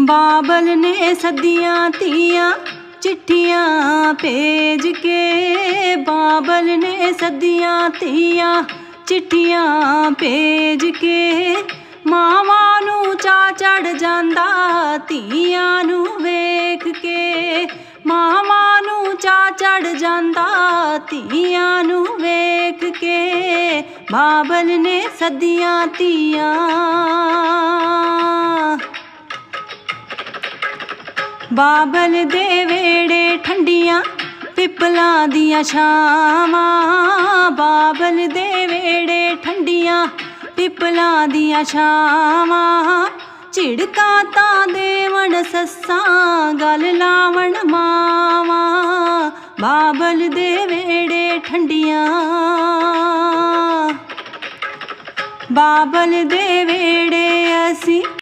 ਬਾਬਲ ਨੇ ਸਦੀਆਂ ਧੀਆਂ ਚਿੱਠੀਆਂ ਭੇਜ ਕੇ, ਬਾਬਲ ਨੇ ਸਦੀਆਂ ਧੀਆਂ ਚਿੱਠੀਆਂ ਭੇਜ ਕੇ, ਮਾਵਾਂ ਨੂੰ ਚਾ ਚੜ ਜਾਂਦਾ, ਧੀਆਂ ਨੂੰ ਵੇਖ ਕੇ, ਮਾਵਾਂ ਨੂੰ ਚਾ ਚੜ ਜਾਂਦਾ, ਧੀਆਂ ਨੂੰ ਵੇਖ ਕੇ, ਬਾਬਲ ਨੇ ਸਦੀਆਂ ਧੀਆਂ ਬਾਬਲ ਦੇ ਵੇੜੇ ਠੰਡੀਆਂ ਪਿੱਪਲਾਂ ਦੀਆਂ ਛਾਵਾਂ। ਬਾਬਲ ਦੇ ਵੇੜੇ ਠੰਡੀਆਂ ਪਿੱਪਲਾਂ ਦੀਆਂ ਛਾਵਾਂ। ਝਿੜਕਾਂ ਤਾਂ ਦੇਵਣ ਸੱਸਾਂ, ਗੱਲ ਲਾਵਣ ਮਾਵਾਂ। ਬਾਬਲ ਦੇ ਵੇੜੇ ਠੰਡੀਆਂ। ਬਾਬਲ ਦੇ ਵੇੜੇ